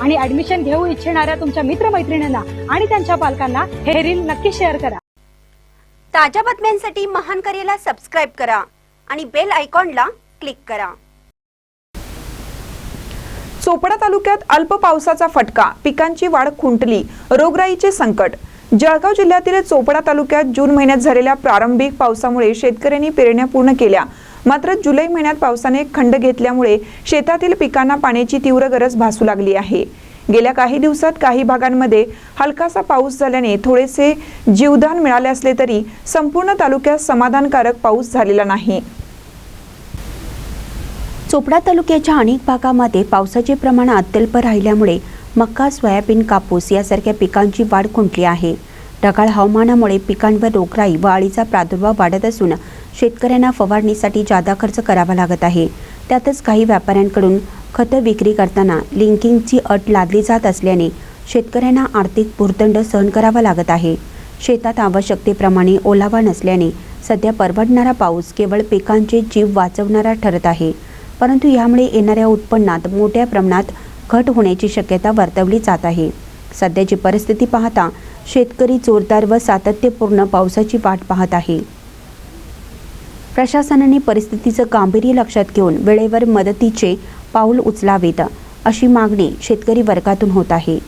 आणि ऍडमिशन घेऊ इच्छिणाऱ्या तुमच्या मित्रमैत्रिणींना आणि त्यांच्या पालकांना हे रील नक्की शेअर करा. ताज्या बातम्यांसाठी महान करेला सबस्क्राईब करा आणि बेल आयकॉनला क्लिक करा. चोपडा तालुक्यात अल्प पावसाचा फटका पिकांची वाढ खुंटली रोगराईचे संकट. जळगाव जिल्ह्यातील चोपडा तालुक्यात जून महिन्यात झालेल्या प्रारंभिक पावसामुळे शेतकऱ्यांनी पेरण्या पूर्ण केल्या. मात्र जुलै महिन्यात पावसाने खंड घेतल्यामुळे शेतातील पिकांना पाण्याची तीव्र गरज भासू लागली आहे. गेल्या काही दिवसात काही भागांमध्ये हलकासा पाऊस झाल्याने थोडेसे जीवदान मिळाले असले तरी संपूर्ण तालुक्यात समाधानकारक पाऊस झालेला नाही. चोपडा तालुक्याच्या अनेक भागामध्ये पावसाचे प्रमाण अत्यल्प राहिल्यामुळे मक्का सोयाबीन कापूस यासारख्या पिकांची वाढ खुंटली आहे. ढगाळ हवामानामुळे पिकांवर रोगराई व अळीचा प्रादुर्भाव वाढत असून शेतकऱ्यांना फवारणीसाठी जादा खर्च करावा लागत आहे. त्यातच काही व्यापाऱ्यांकडून खतं विक्री करताना लिंकिंगची अट लादली जात असल्याने शेतकऱ्यांना आर्थिक भुर्दंड सहन करावा लागत आहे. शेतात आवश्यकतेप्रमाणे ओलावा नसल्याने सध्या परवडणारा पाऊस केवळ पिकांचे जीव वाचवणारा ठरत आहे. परंतु यामुळे येणाऱ्या उत्पन्नात मोठ्या प्रमाणात घट होण्याची शक्यता वर्तवली जात आहे. सध्याची परिस्थिती पाहता शेतकरी जोरदार व सातत्यपूर्ण पावसाची वाट पाहत आहे. प्रशासनाने परिस्थितीचं गांभीर्य लक्षात घेऊन वेळेवर मदतीचे पाऊल उचलावेत अशी मागणी शेतकरी वर्गातून होत आहे.